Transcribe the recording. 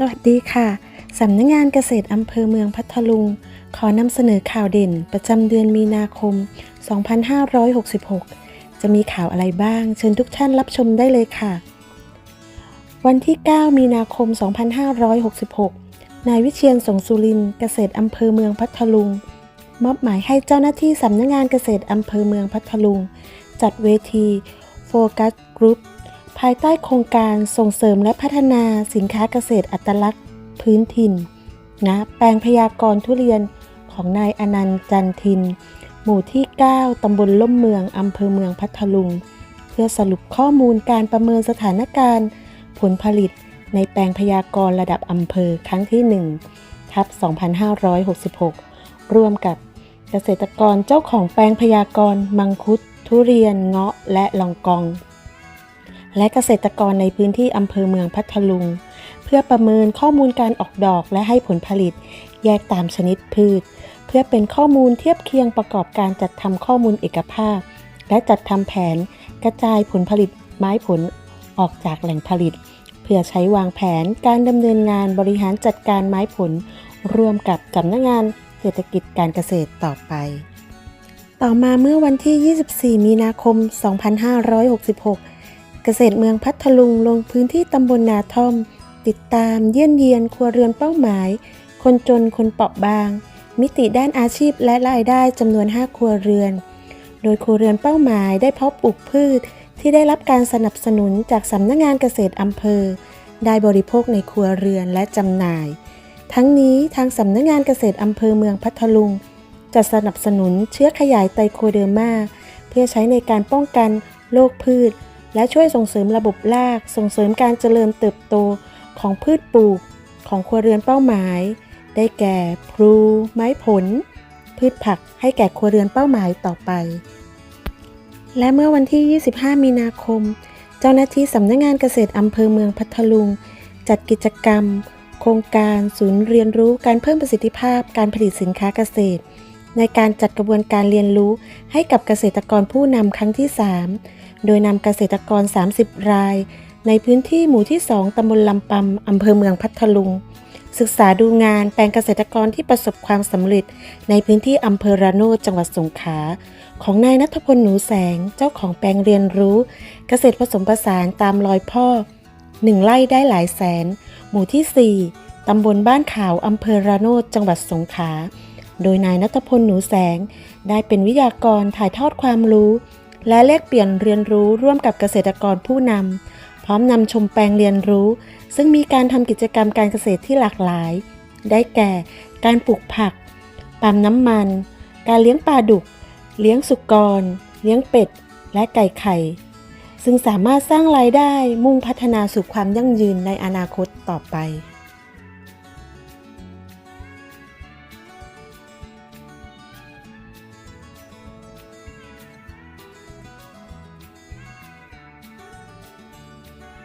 สวัสดีค่ะสำนักงานเกษตรอำเภอเมืองพัทลุง ขอนำเสนอข่าวเด่นประจำเดือนมีนาคม 2566 จะมีข่าวอะไรบ้าง เชิญทุกท่านรับชมได้เลยค่ะ วันที่ 9 มีนาคม 2566 นายวิเชียนสงสุรินเกษตรอำเภอเมืองพัทลุง มอบหมายให้เจ้าหน้าที่สำนักงานเกษตรอำเภอเมืองพัทลุง จัดเวทีโฟกัสกรุ๊ป ภายใต้โครงการส่งเสริมและพัฒนาสินค้าเกษตรอัตลักษณ์ พื้นถิ่นณแปลงพยากรทุเรียนของนายอนันต์จันทิน หมู่ที่ 9 ตำบลล่มเมือง อำเภอเมืองพัทลุง เพื่อสรุปข้อมูลการประเมินสถานการณ์ ผลผลิตในแปลงพยากรระดับอำเภอครั้งที่ 1 ทับ 2566 ร่วมกับเกษตรกรเจ้าของแปลงพยากรมังคุด ทุเรียน เงาะ และลองกอง และเกษตรกรในพื้นที่อำเภอเมืองพัทลุง เพื่อประเมินข้อมูลการออกดอกและให้ผลผลิต แยกตามชนิดพืช เพื่อเป็นข้อมูลเทียบเคียงประกอบการจัดทำข้อมูลเอกภาพ และจัดทำแผนกระจายผลผลิตไม้ผลออกจากแหล่งผลิต เพื่อใช้วางแผนการดำเนินงานบริหารจัดการไม้ผล ร่วมกับสำนักงานเศรษฐกิจการเกษตรต่อไป ต่อมาเมื่อวันที่ 24 มีนาคม 2566 เกษตรเมืองพัทลุงลงพื้นที่ตำบลนาท่อม ติดตามเยี่ยนเยียนครัวเรือนเป้าหมาย คนจนคนเปราะบาง มิติด้านอาชีพและรายได้จำนวน 5 ครัวเรือน โดยครัวเรือนเป้าหมายได้เพาะปลูกพืช ที่ได้รับการสนับสนุนจากสำนักงานเกษตรอำเภอ ได้บริโภคในครัวเรือนและจำหน่าย ทั้งนี้ทางสำนักงานเกษตรอำเภอเมืองพัทลุงจะสนับสนุนเชื้อขยายไตโคเดอร์มาเพื่อใช้ในการป้องกันโรคพืช และช่วยส่งเสริมระบบราก ส่งเสริมการเจริญเติบโตของพืชปลูกของครัวเรือนเป้าหมาย ได้แก่พลูไม้ผล พืชผักให้แก่ครัวเรือนเป้าหมายต่อไป และเมื่อวันที่ 25 มีนาคม เจ้าหน้าที่สำนักงงานเกษตรอำเภอเมืองพัทลุง จัดกิจกรรม โครงการศูนย์เรียนรู้การเพิ่มประสิทธิภาพการผลิตสินค้าเกษตร ในการจัดกระบวนการเรียนรู้ให้กับเกษตรกรผู้นำครั้งที่ 3 โดยนำเกษตรกร 30 ราย ในพื้นที่หมู่ที่ 2ตำบลลำปำอำเภอเมืองพัทลุง ศึกษาดูงานแปลงเกษตรกรที่ประสบความสำเร็จ ในพื้นที่อำเภอระโนดจังหวัดสงขลาของนายนัทพลหนูแสงเจ้าของแปลงเรียนรู้ เกษตรผสมผสานตามรอยพ่อหนึ่งไร่ได้หลายแสน หมู่ที่ 4ตำบลบ้านขาวอำเภอระโนดจังหวัดสงขลาโดยนายนัทพลหนูแสง ได้เป็นวิทยากรถ่ายทอดความรู้ และแลกเปลี่ยนเรียนรู้ร่วมกับเกษตรกรผู้นำพร้อมนำชมแปลงเรียนรู้ ซึ่งมีการทำกิจกรรมการเกษตรที่หลากหลาย ได้แก่ การปลูกผัก ปั๊มน้ำมัน การเลี้ยงปลาดุก เลี้ยงสุกร เลี้ยงเป็ด และไก่ไข่ ซึ่งสามารถสร้างรายได้มุ่งพัฒนาสู่ความยั่งยืนในอนาคตต่อไป